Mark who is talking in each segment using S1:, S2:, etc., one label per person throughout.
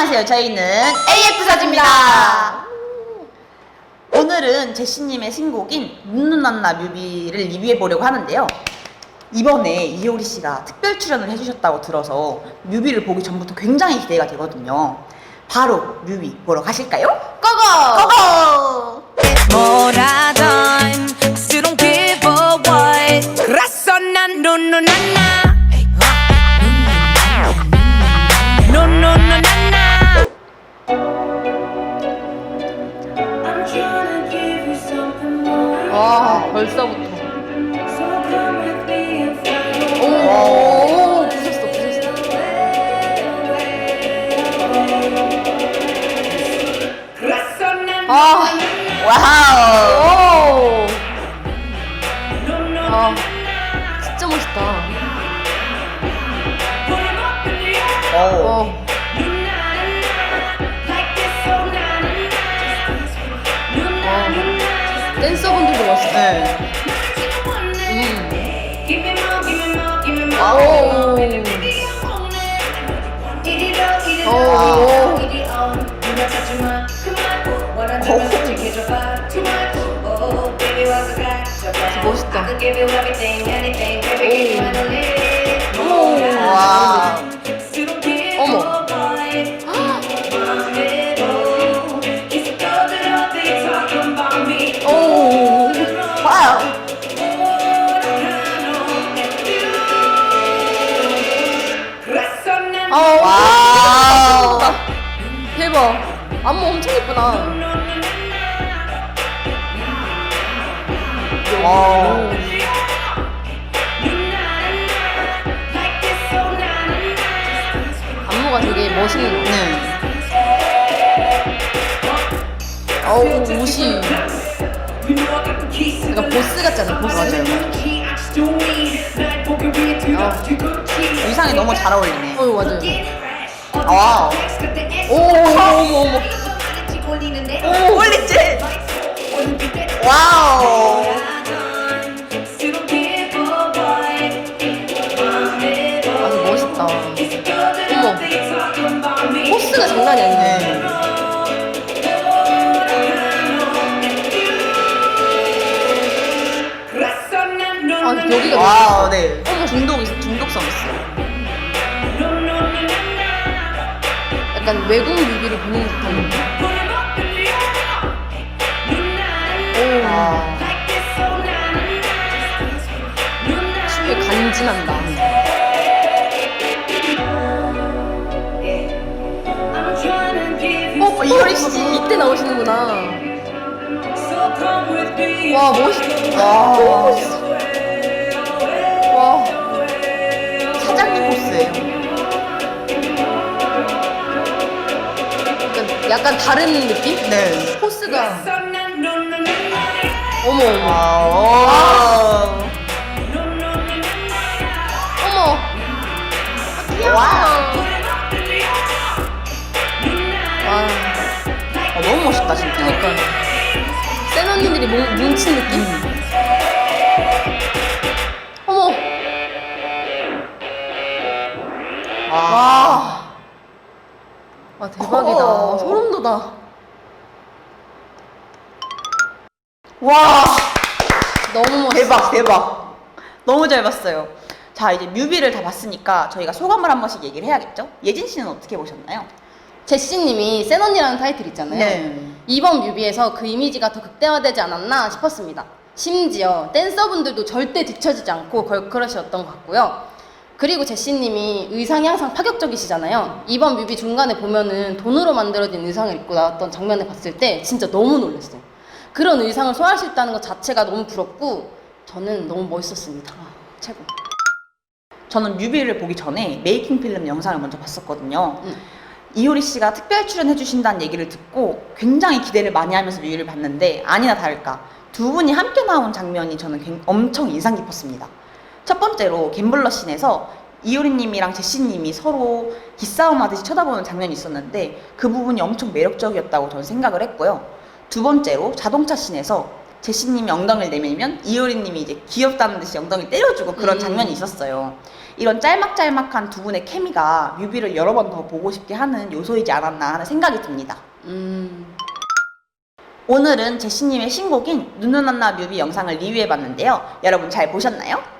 S1: 안녕하세요. 저희는 AF 사주입니다. 오늘은 제시님의 신곡인 눈누난나 뮤비를 리뷰해 보려고 하는데요. 이번에 이효리 씨가 특별 출연을 해주셨다고 들어서 뮤비를 보기 전부터 굉장히 기대가 되거든요. 바로 뮤비 보러 가실까요?
S2: 고고!
S1: 고고!
S3: 뭐라던
S2: 벌써부터. 오, 오, 오, 부셨어, 부셨어. 아,
S1: 와우!
S2: 오. 아, 진짜 멋있다.
S1: 오.
S2: 어.
S1: 네.
S2: 오. 오. 멋있다.
S1: 와. 와우!
S2: 대박. 안무 엄청 예쁘다.
S1: 와우.
S2: 안무가 되게 멋있는 거.
S1: 네.
S2: 어우, 옷이 약간 보스 같잖아, 보스.
S1: 의상이 너무 잘 어울리네.
S2: 어, 맞아요.
S1: 와우.
S2: 오, 어머, 어머.
S1: 오, 홀리지! 와우!
S2: 아주 멋있다. 어머. 포스가 장난이 아니네.
S1: 네.
S2: 여기가
S1: 와우, 네. 중독, 중독성 있어요.
S2: 약간 외국 뮤비를 보는 듯한 느낌. 오,
S1: 와.
S2: 춤이 간지난다.
S3: 어,
S2: 어, 이효리 씨 이때 나오시는구나. 와, 멋있다.
S1: 와.
S2: 너무 멋있어. 약간, 다른 느낌?
S1: 네.
S2: 포스가. 어머, 어머.
S1: 와우.
S2: 어머. 귀여워.
S1: 와우.
S2: 와,
S1: 어, 너무 멋있다, 진짜.
S2: 그니까. 센 언니들이 뭉, 뭉친 느낌? 어. 돋아.
S1: 와.
S2: 너무 멋있어.
S1: 대박, 대박. 너무 잘 봤어요. 자, 이제 뮤비를 다 봤으니까 저희가 소감을 한 번씩 얘기를 해야겠죠? 예진 씨는 어떻게 보셨나요?
S2: 제시님이 센 언니라는 타이틀 있잖아요.
S1: 네.
S2: 이번 뮤비에서 그 이미지가 더 극대화되지 않았나 싶었습니다. 심지어 댄서분들도 절대 뒤처지지 않고 걸크러시였던 것 같고요. 그리고 제시님이 의상이 항상 파격적이시잖아요. 이번 뮤비 중간에 보면은 돈으로 만들어진 의상을 입고 나왔던 장면을 봤을 때 진짜 너무 놀랐어요. 그런 의상을 소화할 수 있다는 것 자체가 너무 부럽고 저는 너무 멋있었습니다. 아, 최고.
S1: 저는 뮤비를 보기 전에 메이킹 필름 영상을 먼저 봤었거든요.
S2: 음.
S1: 이효리 씨가 특별 출연해 주신다는 얘기를 듣고 굉장히 기대를 많이 하면서 뮤비를 봤는데 아니나 다를까 두 분이 함께 나온 장면이 저는 굉- 엄청 인상 깊었습니다. 첫 번째로 갬블러 씬에서 이효리님이랑 제시님이 서로 기싸움 하듯이 쳐다보는 장면이 있었는데 그 부분이 엄청 매력적이었다고 저는 생각을 했고요. 두 번째로 자동차 씬에서 제시님이 엉덩이를 내밀면 이효리님이 이제 귀엽다는 듯이 엉덩이를 때려주고 그런
S2: 음.
S1: 장면이 있었어요. 이런 짤막짤막한 두 분의 케미가 뮤비를 여러 번 더 보고 싶게 하는 요소이지 않았나 하는 생각이 듭니다.
S2: 음.
S1: 오늘은 제시님의 신곡인 눈누난나 뮤비 영상을 리뷰해봤는데요. 여러분 잘 보셨나요?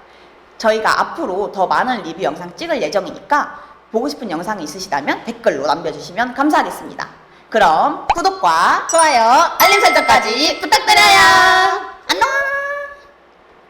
S1: 저희가 앞으로 더 많은 리뷰 영상 찍을 예정이니까 보고 싶은 영상이 있으시다면 댓글로 남겨주시면 감사하겠습니다. 그럼 구독과
S2: 좋아요.
S1: 알림 설정까지 부탁드려요. 안녕!